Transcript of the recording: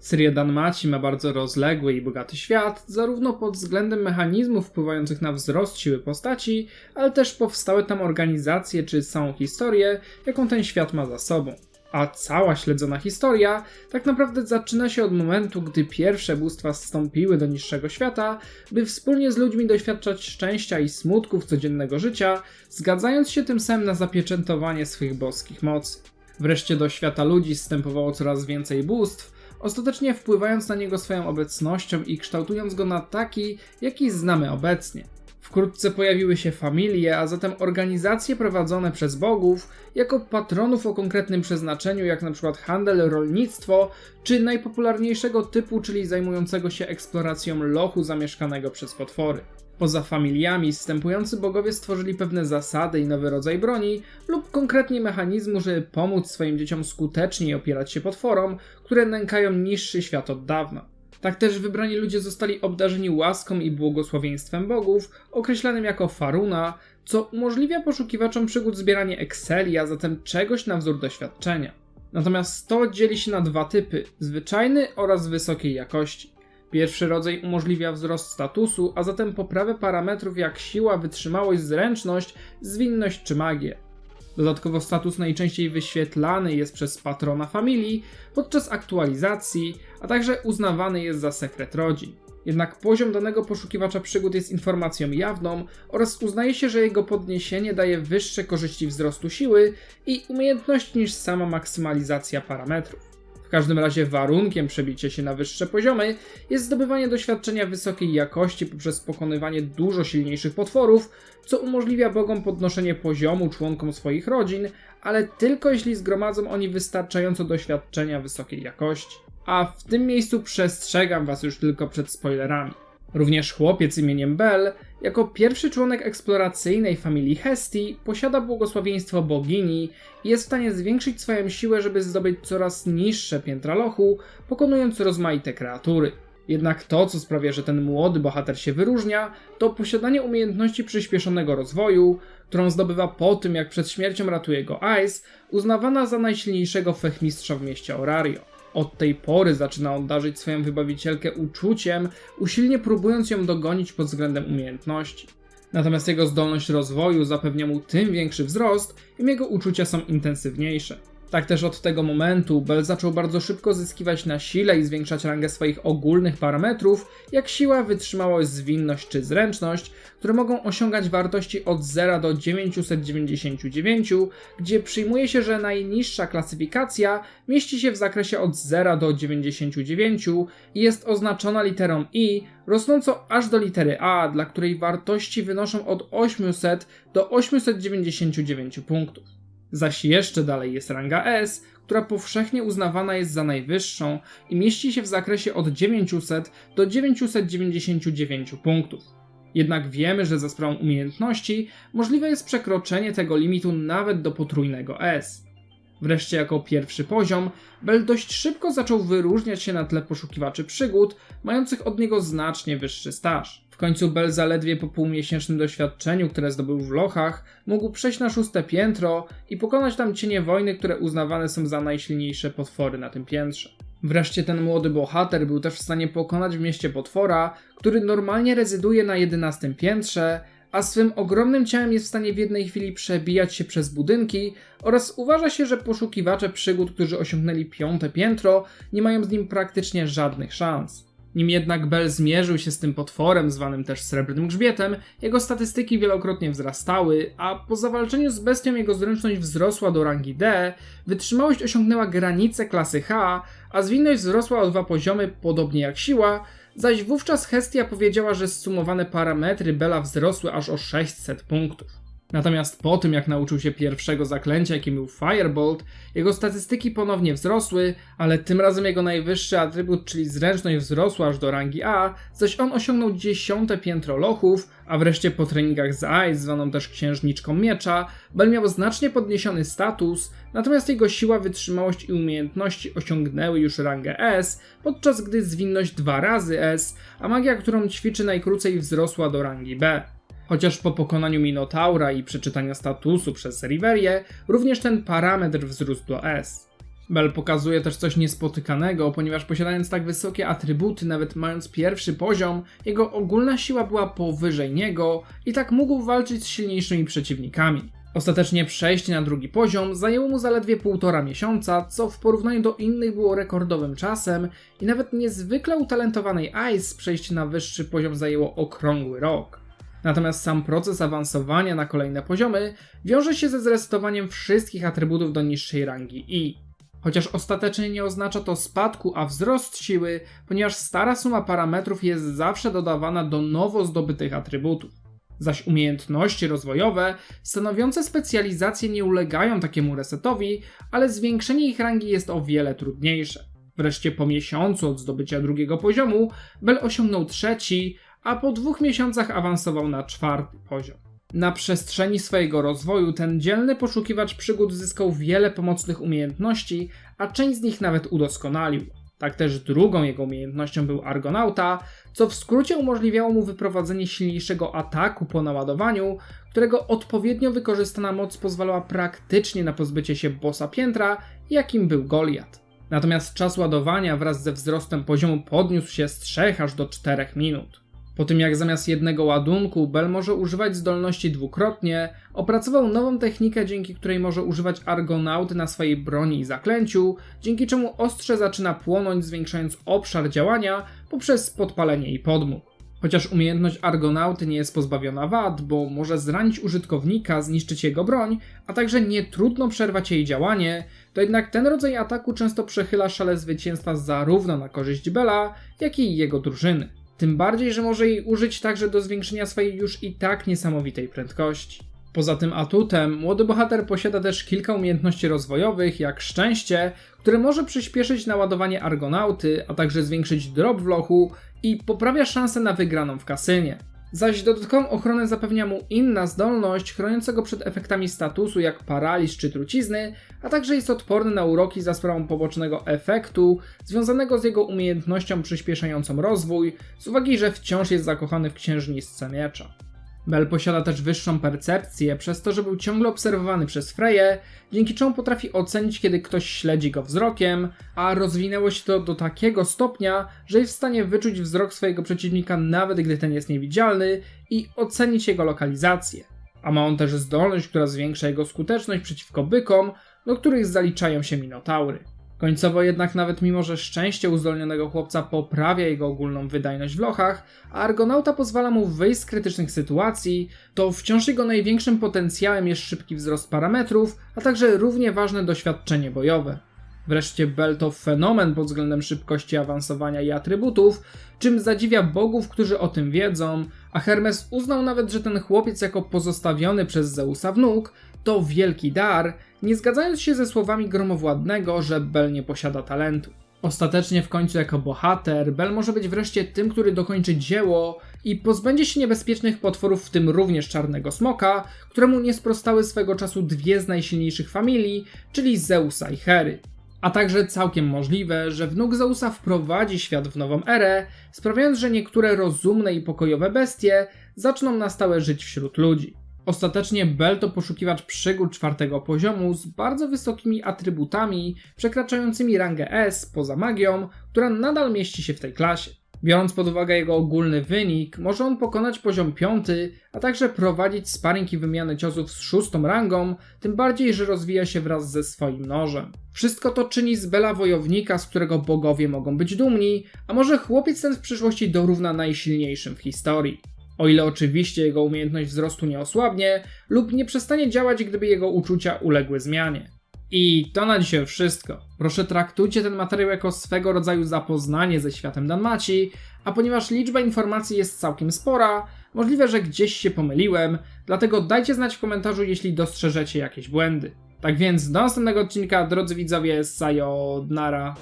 Seria Danmaci ma bardzo rozległy i bogaty świat, zarówno pod względem mechanizmów wpływających na wzrost siły postaci, ale też powstałe tam organizacje czy samą historię, jaką ten świat ma za sobą. A cała śledzona historia tak naprawdę zaczyna się od momentu, gdy pierwsze bóstwa zstąpiły do niższego świata, by wspólnie z ludźmi doświadczać szczęścia i smutków codziennego życia, zgadzając się tym samym na zapieczętowanie swych boskich mocy. Wreszcie do świata ludzi wstępowało coraz więcej bóstw, ostatecznie wpływając na niego swoją obecnością i kształtując go na taki, jaki znamy obecnie. Wkrótce pojawiły się familie, a zatem organizacje prowadzone przez bogów jako patronów o konkretnym przeznaczeniu, jak przykład handel, rolnictwo, czy najpopularniejszego typu, czyli zajmującego się eksploracją lochu zamieszkanego przez potwory. Poza familiami, wstępujący bogowie stworzyli pewne zasady i nowy rodzaj broni, lub konkretnie mechanizmu, żeby pomóc swoim dzieciom skuteczniej opierać się potworom, które nękają niższy świat od dawna. Tak też wybrani ludzie zostali obdarzeni łaską i błogosławieństwem bogów, określanym jako Faruna, co umożliwia poszukiwaczom przygód zbieranie Exceli, a zatem czegoś na wzór doświadczenia. Natomiast to dzieli się na dwa typy: zwyczajny oraz wysokiej jakości. Pierwszy rodzaj umożliwia wzrost statusu, a zatem poprawę parametrów jak siła, wytrzymałość, zręczność, zwinność czy magię. Dodatkowo status najczęściej wyświetlany jest przez patrona familii podczas aktualizacji, a także uznawany jest za sekret rodzin. Jednak poziom danego poszukiwacza przygód jest informacją jawną oraz uznaje się, że jego podniesienie daje wyższe korzyści wzrostu siły i umiejętności niż sama maksymalizacja parametrów. W każdym razie warunkiem przebicia się na wyższe poziomy jest zdobywanie doświadczenia wysokiej jakości poprzez pokonywanie dużo silniejszych potworów, co umożliwia bogom podnoszenie poziomu członkom swoich rodzin, ale tylko jeśli zgromadzą oni wystarczająco doświadczenia wysokiej jakości. A w tym miejscu przestrzegam was już tylko przed spoilerami. Również chłopiec imieniem Bell, jako pierwszy członek eksploracyjnej familii Hesti, posiada błogosławieństwo bogini i jest w stanie zwiększyć swoją siłę, żeby zdobyć coraz niższe piętra lochu, pokonując rozmaite kreatury. Jednak to, co sprawia, że ten młody bohater się wyróżnia, to posiadanie umiejętności przyspieszonego rozwoju, którą zdobywa po tym, jak przed śmiercią ratuje go Ice, uznawana za najsilniejszego fechmistrza w mieście Orario. Od tej pory zaczyna on darzyć swoją wybawicielkę uczuciem, usilnie próbując ją dogonić pod względem umiejętności. Natomiast jego zdolność rozwoju zapewnia mu tym większy wzrost, im jego uczucia są intensywniejsze. Tak też od tego momentu Bell zaczął bardzo szybko zyskiwać na sile i zwiększać rangę swoich ogólnych parametrów, jak siła, wytrzymałość, zwinność czy zręczność, które mogą osiągać wartości od 0 do 999, gdzie przyjmuje się, że najniższa klasyfikacja mieści się w zakresie od 0 do 99 i jest oznaczona literą I, rosnąco aż do litery A, dla której wartości wynoszą od 800 do 899 punktów. Zaś jeszcze dalej jest ranga S, która powszechnie uznawana jest za najwyższą i mieści się w zakresie od 900 do 999 punktów. Jednak wiemy, że za sprawą umiejętności możliwe jest przekroczenie tego limitu nawet do potrójnego S. Wreszcie jako pierwszy poziom, Bell dość szybko zaczął wyróżniać się na tle poszukiwaczy przygód, mających od niego znacznie wyższy staż. W końcu Bell zaledwie po półmiesięcznym doświadczeniu, które zdobył w lochach, mógł przejść na szóste piętro i pokonać tam cienie wojny, które uznawane są za najsilniejsze potwory na tym piętrze. Wreszcie ten młody bohater był też w stanie pokonać w mieście potwora, który normalnie rezyduje na 11 piętrze, a swym ogromnym ciałem jest w stanie w jednej chwili przebijać się przez budynki oraz uważa się, że poszukiwacze przygód, którzy osiągnęli piąte piętro, nie mają z nim praktycznie żadnych szans. Nim jednak Bell zmierzył się z tym potworem, zwanym też srebrnym grzbietem, jego statystyki wielokrotnie wzrastały, a po zawalczeniu z bestią jego zręczność wzrosła do rangi D, wytrzymałość osiągnęła granicę klasy H, a zwinność wzrosła o dwa poziomy, podobnie jak siła, zaś wówczas Hestia powiedziała, że zsumowane parametry Bella wzrosły aż o 600 punktów. Natomiast po tym, jak nauczył się pierwszego zaklęcia, jakim był Firebolt, jego statystyki ponownie wzrosły, ale tym razem jego najwyższy atrybut, czyli zręczność, wzrosła aż do rangi A, zaś on osiągnął dziesiąte piętro lochów, a wreszcie po treningach z Ice, zwaną też księżniczką miecza, Bell miał znacznie podniesiony status, natomiast jego siła, wytrzymałość i umiejętności osiągnęły już rangę S, podczas gdy zwinność dwa razy S, a magia, którą ćwiczy najkrócej wzrosła do rangi B. Chociaż po pokonaniu Minotaura i przeczytania statusu przez Riverię, również ten parametr wzrósł do S. Bell pokazuje też coś niespotykanego, ponieważ posiadając tak wysokie atrybuty, nawet mając pierwszy poziom, jego ogólna siła była powyżej niego i tak mógł walczyć z silniejszymi przeciwnikami. Ostatecznie przejście na drugi poziom zajęło mu zaledwie półtora miesiąca, co w porównaniu do innych było rekordowym czasem i nawet niezwykle utalentowanej Ice przejście na wyższy poziom zajęło okrągły rok. Natomiast sam proces awansowania na kolejne poziomy wiąże się ze zresetowaniem wszystkich atrybutów do niższej rangi I. Chociaż ostatecznie nie oznacza to spadku, a wzrost siły, ponieważ stara suma parametrów jest zawsze dodawana do nowo zdobytych atrybutów. Zaś umiejętności rozwojowe stanowiące specjalizacje nie ulegają takiemu resetowi, ale zwiększenie ich rangi jest o wiele trudniejsze. Wreszcie po miesiącu od zdobycia drugiego poziomu, Bell osiągnął trzeci, a po dwóch miesiącach awansował na czwarty poziom. Na przestrzeni swojego rozwoju ten dzielny poszukiwacz przygód zyskał wiele pomocnych umiejętności, a część z nich nawet udoskonalił. Tak też drugą jego umiejętnością był Argonauta, co w skrócie umożliwiało mu wyprowadzenie silniejszego ataku po naładowaniu, którego odpowiednio wykorzystana moc pozwalała praktycznie na pozbycie się bossa piętra, jakim był Goliat. Natomiast czas ładowania wraz ze wzrostem poziomu podniósł się z 3 aż do 4 minut. Po tym jak zamiast jednego ładunku Bell może używać zdolności dwukrotnie, opracował nową technikę, dzięki której może używać argonauty na swojej broni i zaklęciu, dzięki czemu ostrze zaczyna płonąć, zwiększając obszar działania poprzez podpalenie i podmuch. Chociaż umiejętność argonauty nie jest pozbawiona wad, bo może zranić użytkownika, zniszczyć jego broń, a także nie trudno przerwać jej działanie, to jednak ten rodzaj ataku często przechyla szale zwycięstwa zarówno na korzyść Bella, jak i jego drużyny. Tym bardziej, że może jej użyć także do zwiększenia swojej już i tak niesamowitej prędkości. Poza tym atutem, młody bohater posiada też kilka umiejętności rozwojowych, jak szczęście, które może przyspieszyć naładowanie argonauty, a także zwiększyć drop w lochu i poprawia szanse na wygraną w kasynie. Zaś dodatkową ochronę zapewnia mu inna zdolność chroniąca go przed efektami statusu jak paraliż czy trucizny, a także jest odporny na uroki za sprawą pobocznego efektu związanego z jego umiejętnością przyspieszającą rozwój, z uwagi, że wciąż jest zakochany w księżniczce miecza. Bell posiada też wyższą percepcję przez to, że był ciągle obserwowany przez Freję, dzięki czemu potrafi ocenić, kiedy ktoś śledzi go wzrokiem, a rozwinęło się to do takiego stopnia, że jest w stanie wyczuć wzrok swojego przeciwnika nawet gdy ten jest niewidzialny i ocenić jego lokalizację. A ma on też zdolność, która zwiększa jego skuteczność przeciwko bykom, do których zaliczają się minotaury. Końcowo jednak nawet mimo, że szczęście uzdolnionego chłopca poprawia jego ogólną wydajność w lochach, a Argonauta pozwala mu wyjść z krytycznych sytuacji, to wciąż jego największym potencjałem jest szybki wzrost parametrów, a także równie ważne doświadczenie bojowe. Wreszcie Bell to fenomen pod względem szybkości awansowania i atrybutów, czym zadziwia bogów, którzy o tym wiedzą, a Hermes uznał nawet, że ten chłopiec jako pozostawiony przez Zeusa wnuk to wielki dar, nie zgadzając się ze słowami gromowładnego, że Bell nie posiada talentu. Ostatecznie w końcu jako bohater, Bell może być wreszcie tym, który dokończy dzieło i pozbędzie się niebezpiecznych potworów, w tym również czarnego smoka, któremu nie sprostały swego czasu dwie z najsilniejszych familii, czyli Zeusa i Hery. A także całkiem możliwe, że wnuk Zeusa wprowadzi świat w nową erę, sprawiając, że niektóre rozumne i pokojowe bestie zaczną na stałe żyć wśród ludzi. Ostatecznie Bell to poszukiwacz przygód czwartego poziomu z bardzo wysokimi atrybutami, przekraczającymi rangę S poza magią, która nadal mieści się w tej klasie. Biorąc pod uwagę jego ogólny wynik, może on pokonać poziom piąty, a także prowadzić sparring i wymianę ciosów z szóstą rangą, tym bardziej, że rozwija się wraz ze swoim nożem. Wszystko to czyni z Bela wojownika, z którego bogowie mogą być dumni, a może chłopiec ten w przyszłości dorówna najsilniejszym w historii o ile oczywiście jego umiejętność wzrostu nie osłabnie lub nie przestanie działać, gdyby jego uczucia uległy zmianie. I to na dzisiaj wszystko. Proszę traktujcie ten materiał jako swego rodzaju zapoznanie ze światem Danmaci, a ponieważ liczba informacji jest całkiem spora, możliwe, że gdzieś się pomyliłem, dlatego dajcie znać w komentarzu, jeśli dostrzeżecie jakieś błędy. Tak więc do następnego odcinka, drodzy widzowie, sayonara.